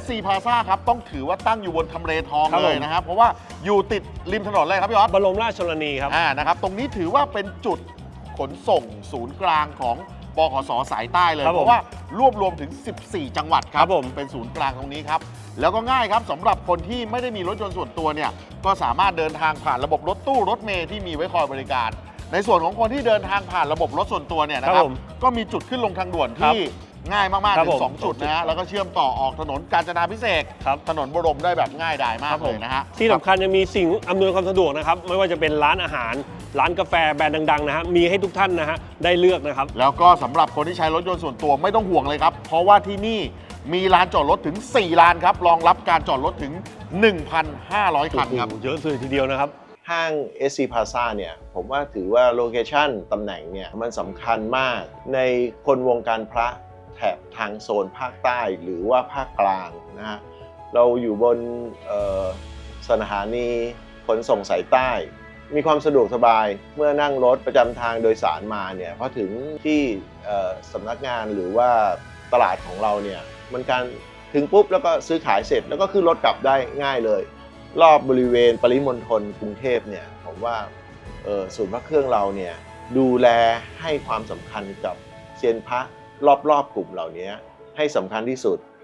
SC Plaza ครับ ต้องถือว่าตั้งอยู่บนทำเลทองครับเลยผมนะครับ เพราะว่าอยู่ติดริมถนนเลยครับพี่ออส บรมราชชนนีครับ อ่า นะครับ ตรงนี้ถือว่าเป็นจุดขนส่งศูนย์กลางของบขสสายใต้เลย ครับผมเพราะว่ารวบรวมถึง 14 จังหวัดครัครับบผม เป็นศูนย์กลางตรงนี้ครับ แล้วก็ง่ายครับสำหรับคนที่ไม่ได้มีรถยนต์ส่วนตัวเนี่ย ก็สามารถเดินทางผ่านระบบรถตู้รถเมล์ที่มีไว้คอยบริการ ในส่วนของคนที่เดินทางผ่านระบบรถส่วนตัวเนี่ยนะคครัรับบผมก็มีจุดขึ้นลงทางด่วนครับที่ ง่ายมากๆครับถึผงมสองจุดนะฮะแล้วก็เชื่อมต่อออกถนนกาญจนาพิเศษกครับ ถนนบรมได้แบบง่ายดายมาครักบเลผมยนะฮะที่สำคัญยังมีสิ่งอำนวยความสะดวกนะครับ ไม่ว่าจะเป็นร้านอาหาร ร้านกาแฟแบรนด์ดังๆนะฮะมีให้ทุกท่านนะฮะได้เลือกนะครับ แล้วก็สำหรับคนที่ใช้รถยนต์ส่วนตัวไม่ต้องห่วงเลยครับ เพราะว่าที่นี่มีลานจอดรถถึง 4 ลานครับรองรับการจอดรถถึง 1,500 คันครับ โอ้โหเยอะเลยทีเดียวนะครับ ห้าง SC Plaza เนี่ยผมว่าถือว่าโลเคชันตำแหน่งเนี่ยมันสำคัญมากในคนวงการพระ แถบทางโซนภาคใต้หรือว่าภาคกลางนะฮะเราอยู่บนสถานีขนส่งสายใต้ มีความสะดวกสบายเมื่อนั่งรถประจำทางโดยสารมาเนี่ยพอถึงที่สำนักงานหรือว่าตลาดของเราเนี่ยมันการถึงปุ๊บแล้วก็ซื้อขายเสร็จแล้วก็ขึ้นรถกลับได้ง่ายเลย รอบบริเวณปริมณฑลกรุงเทพเนี่ยผมว่าศูนย์พระเครื่องเราเนี่ยดูแลให้ความสำคัญกับเซียนพระ รอบๆกลุ่มเหล่านี้ให้สำคัญที่สุด